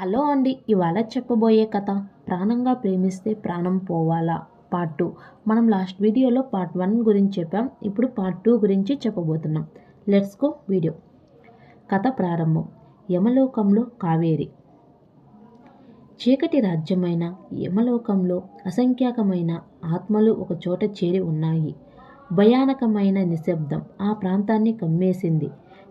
Hello అండి ఇవాళ చెప్పబోయే కథ ప్రాణంగా ప్రేమిస్తే ప్రాణం పోవాలా? పార్ట్ టూ మనం లాస్ట్ వీడియోలో పార్ట్ వన్ గురించి చెప్పాం ఇప్పుడు పార్ట్ టూ గురించి చెప్పబోతున్నాం. లెట్స్ గో వీడియో కథ ప్రారంభం. యమలోకంలో కావేరి. చీకటి రాజ్యమైన యమలోకంలో అసంఖ్యాకమైన ఆత్మలు ఒక చోట చేరి ఉన్నాయి. భయానకమైన నిశ్శబ్దం ఆ ప్రాంతాన్ని కమ్మేసింది.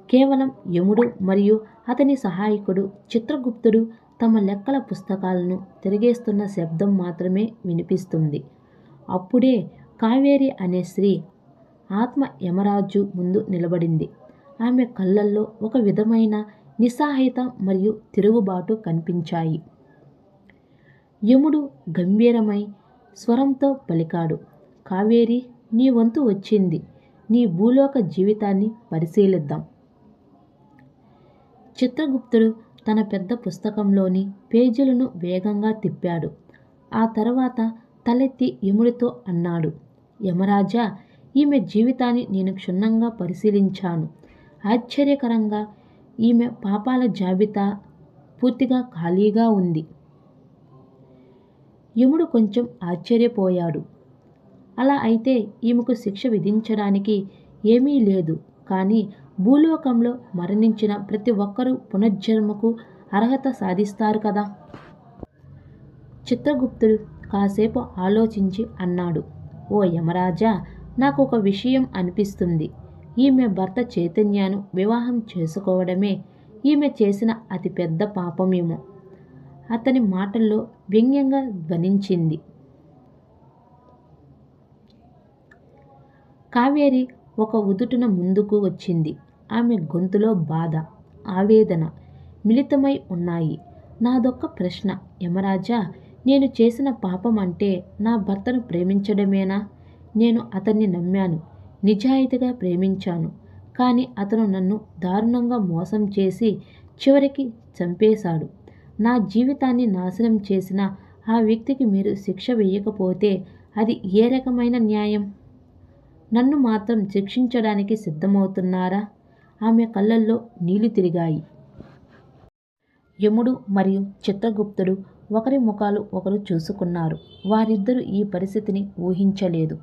కేవలం యముడు మరియు అతని సహాయకుడు చిత్రగుప్తుడు తమ లెక్కల పుస్తకాలను తిరిగేస్తున్న శబ్దం మాత్రమే వినిపిస్తుంది. అప్పుడే కావేరి అనే స్త్రీ ఆత్మ యమరాజు ముందు నిలబడింది. ఆమె కళ్ళల్లో ఒక విధమైన నిస్సాహిత మరియు తిరుగుబాటు కనిపించాయి. యముడు గంభీరమై స్వరంతో పలికాడు కావేరి నీ వంతు వచ్చింది. నీ భూలోక జీవితాన్ని పరిశీలిద్దాం. చిత్రగుప్తుడు తన పెద్ద పుస్తకంలోని పేజీలను వేగంగా తిప్పాడు. ఆ తర్వాత తలెత్తి యముడితో అన్నాడు యమరాజా ఈమె జీవితాన్ని నేను క్షుణ్ణంగా పరిశీలించాను. ఆశ్చర్యకరంగా ఈమె పాపాల జాబితా పూర్తిగా ఖాళీగా ఉంది. యముడు కొంచెం ఆశ్చర్యపోయాడు. అలా అయితే ఈమెకు శిక్ష విధించడానికి ఏమీ లేదు. కానీ భూలోకంలో మరణించిన ప్రతి ఒక్కరూ పునర్జన్మకు అర్హత సాధిస్తారు కదా? చిత్రగుప్తుడు కాసేపు ఆలోచించి అన్నాడు ఓ యమరాజా నాకు ఒక విషయం అనిపిస్తుంది. ఈమె భర్త చైతన్యాను వివాహం చేసుకోవడమే. ఈమె చేసిన అతిపెద్ద పాపమేమో. అతని మాటల్లో వ్యంగ్యంగా ధ్వనించింది. కావేరి ఒక ఉదుటున ముందుకు వచ్చింది. ఆమె గొంతులో బాధ ఆవేదన మిళితమై ఉన్నాయి. నాదొక్క ప్రశ్న యమరాజా నేను చేసిన పాపం అంటే నా భర్తను ప్రేమించడమేనా? నేను అతన్ని నమ్మాను నిజాయితీగా ప్రేమించాను కానీ అతను నన్ను దారుణంగా మోసం చేసి చివరికి చంపేశాడు. నా జీవితాన్ని నాశనం చేసిన ఆ వ్యక్తికి మీరు శిక్ష వేయకపోతే అది ఏ రకమైన న్యాయం? నన్ను మాత్రం శిక్షించడానికి సిద్ధమవుతున్నారా? ఆమె కళ్ళల్లో నీళ్ళు తిరిగాయి. యముడు మరియు చిత్రగుప్తుడు ఒకరి ముఖాలు ఒకరు చూసుకున్నారు. వారిద్దరూ ఈ పరిస్థితిని ఊహించలేదు.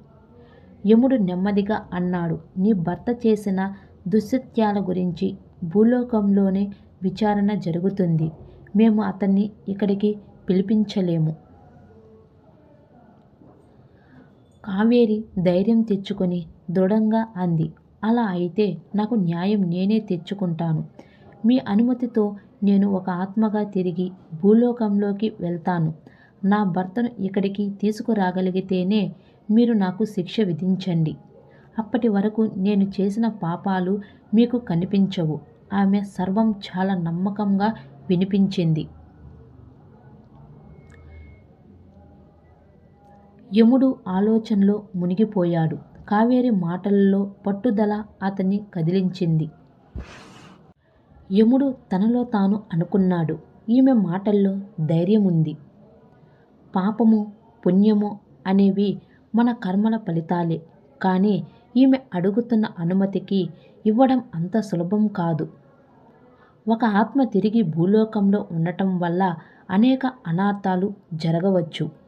యముడు నెమ్మదిగా అన్నాడు నీ భర్త చేసిన దుశ్శత్యాల గురించి భూలోకంలోనే విచారణ జరుగుతుంది. మేము అతన్ని ఇక్కడికి పిలిపించలేము. కావేరి ధైర్యం తెచ్చుకొని దృఢంగా అంది. అలా అయితే నాకు న్యాయం నేనే తెచ్చుకుంటాను. మీ అనుమతితో నేను ఒక ఆత్మగా తిరిగి భూలోకంలోకి వెళ్తాను. నా భర్తను ఇక్కడికి తీసుకురాగలిగితేనే మీరు నాకు శిక్ష విధించండి. అప్పటి వరకు నేను చేసిన పాపాలు మీకు కనిపించవు. ఆమె సర్వం చాలా నమ్మకంగా వినిపించింది. యముడు ఆలోచనలో మునిగిపోయాడు. కావేరి మాటలలో పట్టుదల అతన్ని కదిలించింది. యముడు తనలో తాను అనుకున్నాడు. ఈమె మాటల్లో ధైర్యం ఉంది పాపము పుణ్యము అనేవి మన కర్మల ఫలితాలే. కానీ ఈమె అడుగుతున్న అనుమతికి ఇవ్వడం అంత సులభం కాదు. ఒక ఆత్మ తిరిగి భూలోకంలో ఉండటం వల్ల అనేక అనార్థాలు జరగవచ్చు.